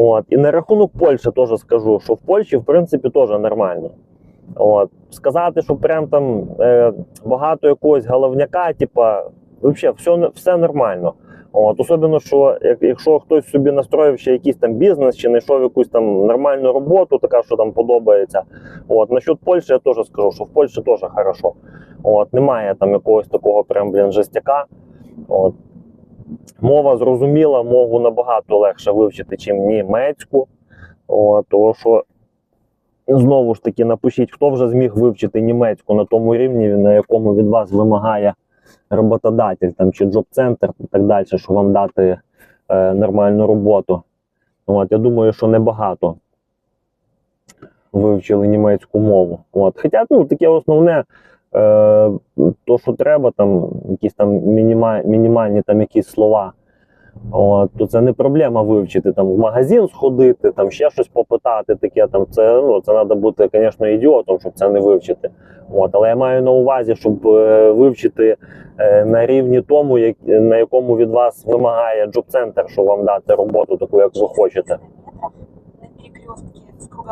От. І на рахунок Польщі теж скажу, що в Польщі, в принципі, теж нормально. От. Сказати, що прям там е, багато якогось головняка, типа, взагалі, все, все нормально. От, особливо, що як, якщо хтось собі настроїв ще якийсь там бізнес чи знайшов якусь там нормальну роботу, така, що там подобається. От, насчет Польщі я теж скажу, що в Польщі теж хорошо. От, немає там якогось такого прям, блін, жестяка. От. Мова зрозуміла, мову набагато легше вивчити, чим німецьку. От, тому що знову ж таки напишіть, хто вже зміг вивчити німецьку на тому рівні, на якому від вас вимагає роботодатель там, чи джоб-центр і так далі, щоб вам дати е, нормальну роботу. От, я думаю, що небагато вивчили німецьку мову. От. Хоча ну, таке основне, то, що треба, там, якісь там мініма, мінімальні там, якісь слова. От, то це не проблема вивчити там в магазин сходити, там ще щось попитати. Таке там це ну це треба бути, звісно, ідіотом, щоб це не вивчити. От, але я маю на увазі, щоб е, вивчити е, на рівні тому, як, на якому від вас вимагає джоб-центр, щоб вам дати роботу таку, як ви хочете.